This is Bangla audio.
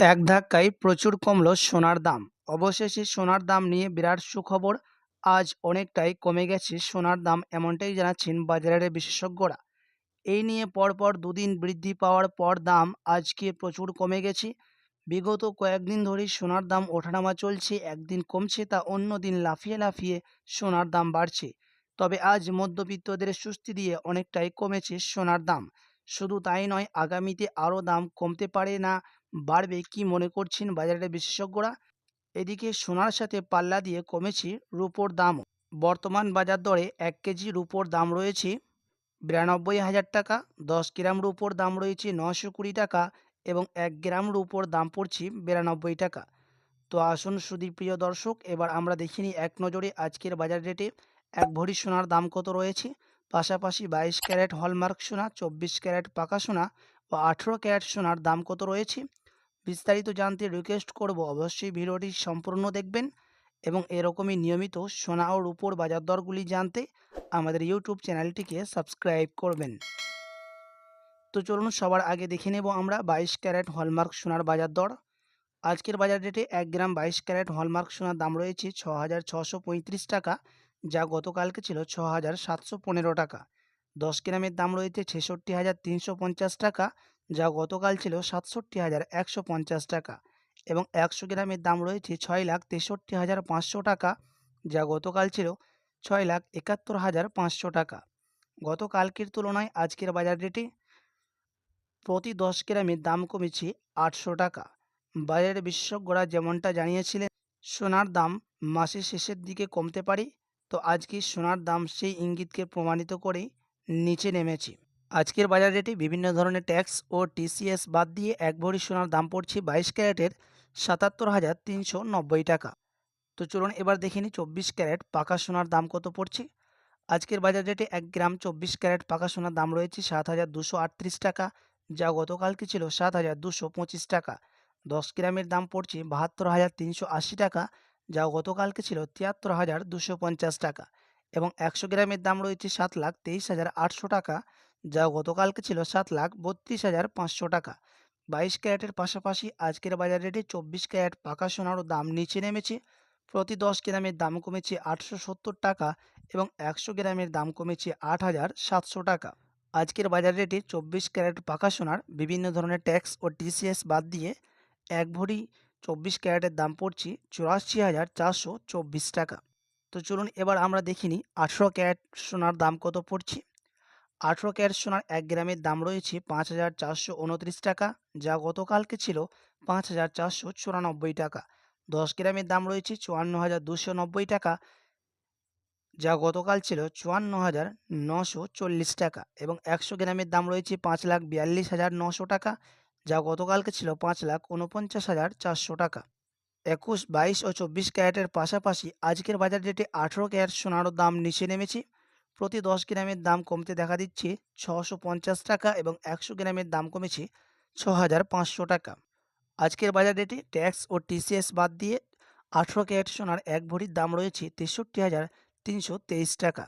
এক ধাক্কায় প্রচুর কমল সোনার দাম। অবশেষে সোনার দাম নিয়ে বিরাট সুখবর। আজ অনেকটাই কমে গেছে সোনার দাম এমনটাই জানাচ্ছেন বাজারের বিশেষজ্ঞরা। এই নিয়ে পরপর দুদিন বৃদ্ধি পাওয়ার পর দাম আজকে প্রচুর কমে গেছে। বিগত কয়েকদিন ধরেই সোনার দাম ওঠানামা চলছে, একদিন কমছে তা অন্য দিন লাফিয়ে লাফিয়ে সোনার দাম বাড়ছে। তবে আজ মধ্যবিত্তদের স্বস্তি দিয়ে অনেকটাই কমেছে সোনার দাম। শুধু তাই নয়, আগামীতে আরও দাম কমতে পারে না বাড়বে কি মনে করছেন বাজারের বিশেষজ্ঞরা? এদিকে সোনার সাথে পাল্লা দিয়ে কমেছে রুপোর দামও। বর্তমান বাজার দরে এক কেজি রুপোর দাম রয়েছে বিরানব্বই হাজার টাকা, দশ গ্রাম রুপোর দাম রয়েছে নশো কুড়ি টাকা এবং এক গ্রাম রুপোর দাম পড়ছে বিরানব্বই টাকা। তো আসুন সুদী প্রিয় দর্শক, এবার আমরা দেখে নিই এক নজরে আজকের বাজার রেটে এক ভরি সোনার দাম কত রয়েছে। পাশাপাশি বাইশ ক্যারেট হলমার্ক সোনা, চব্বিশ ক্যারেট পাকা সোনা ও আঠেরো ক্যারেট সোনার দাম কত রয়েছে? বিস্তারিত জানতে রিকোয়েস্ট করব, অবশ্যই ভিডিওটি সম্পূর্ণ দেখবেন এবং এরকমই নিয়মিত সোনা ও রূপোর বাজার দরগুলি জানতে আমাদের ইউটিউব চ্যানেলটিকে সাবস্ক্রাইব করবেন। তো চলুন সবার আগে দেখে নেব আমরা বাইশ ক্যারেট হলমার্ক সোনার বাজার দর। আজকের বাজার রেটে এক গ্রাম বাইশ ক্যারেট হলমার্ক সোনার দাম রয়েছে ছ হাজার ছশো পঁয়ত্রিশ টাকা, যা গতকালকে ছিল ছ হাজার সাতশো পনেরো টাকা। দশ গ্রামের দাম রয়েছে ছেষট্টি হাজার তিনশো পঞ্চাশ টাকা যা গতকাল ছিল সাতষট্টি হাজার একশো পঞ্চাশ টাকা এবং একশো গ্রামের দাম রয়েছে ছয় লাখ তেষট্টি হাজার পাঁচশো টাকা, যা গতকাল ছিল ছয় লাখ একাত্তর হাজার পাঁচশো টাকা। গতকালকের তুলনায় আজকের বাজার রেটে প্রতি দশ গ্রামের দাম কমেছে আটশো টাকা। বাজারের বিশেষজ্ঞরা যেমনটা জানিয়েছিলেন, সোনার দাম মাসের শেষের দিকে কমতে পারে, তো আজকে সোনার দাম সেই ইঙ্গিতকে প্রমাণিত করে নিচে নেমেছে। আজকের বাজার রেটে বিভিন্ন ধরনের ট্যাক্স ও টিসিএস বাদ দিয়ে এক ভরি সোনার দাম পড়ছে বাইশ ক্যারেটের সাতাত্তর হাজার তিনশো নব্বই টাকা। তো চলুন এবার দেখে নিই চব্বিশ ক্যারেট পাকা সোনার দাম কত পড়ছে। আজকের বাজার রেটে এক গ্রাম চব্বিশ ক্যারেট পাকা সোনার দাম রয়েছে সাত হাজার দুশো আটত্রিশ টাকা, যা গতকালকে ছিল সাত হাজার দুশো পঁচিশ টাকা। দশ গ্রামের দাম পড়ছে বাহাত্তর হাজার তিনশো আশি টাকা, যা গতকালকে ছিল তিয়াত্তর হাজার দুশো পঞ্চাশ টাকা। এবং একশো গ্রামের দাম রয়েছে সাত লাখ তেইশ হাজার আটশো টাকা যা গতকালকে ছিল সাত লাখ বত্রিশ হাজার পাঁচশো টাকা। বাইশ ক্যারেটের পাশাপাশি আজকের বাজার রেটে চব্বিশ ক্যারেট পাকা সোনারও দাম নিচে নেমেছে। প্রতি দশ গ্রামের দাম কমেছে আটশো সত্তর টাকা এবং একশো গ্রামের দাম কমেছে আট হাজার সাতশো টাকা। আজকের বাজার রেটে চব্বিশ ক্যারেট পাকা সোনার বিভিন্ন ধরনের ট্যাক্স ও টিসিএস বাদ দিয়ে এক ভরি চব্বিশ ক্যারেটের দাম পড়ছে চুরাশি হাজার চারশো চব্বিশ টাকা। তো চলুন এবার আমরা দেখিনি আঠেরো ক্যারেট সোনার দাম কত পড়ছে। আঠেরো ক্যারেট সোনার এক গ্রামের দাম রয়েছে পাঁচ হাজার চারশো উনত্রিশ টাকা, যা গতকালকে ছিল পাঁচ হাজার চারশো চুরানব্বই টাকা। দশ গ্রামের দাম রয়েছে চুয়ান্ন হাজার দুশো নব্বই টাকা, যা গতকাল ছিল চুয়ান্ন হাজার নশো চল্লিশ টাকা এবং একশো গ্রামের দাম রয়েছে পাঁচ লাখ বিয়াল্লিশ হাজার নশো টাকা, যা গতকালকে ছিল পাঁচ লাখ উনপঞ্চাশ হাজার চারশো টাকা। একুশ, বাইশ ও চব্বিশ ক্যারেটের পাশাপাশি আজকের বাজার রেটে আঠেরো ক্যারেট সোনারও দাম নিচে নেমেছে। প্রতি দশ গ্রামের দাম কমতে দেখা দিচ্ছে ছশো পঞ্চাশ টাকা এবং একশো গ্রামের দাম কমেছে ছ হাজার পাঁচশো টাকা। আজকের বাজার রেটে ট্যাক্স ও টিসিএস বাদ দিয়ে আঠেরো ক্যারেট সোনার এক ভরির দাম রয়েছে তেষট্টি হাজার তিনশো তেইশ টাকা।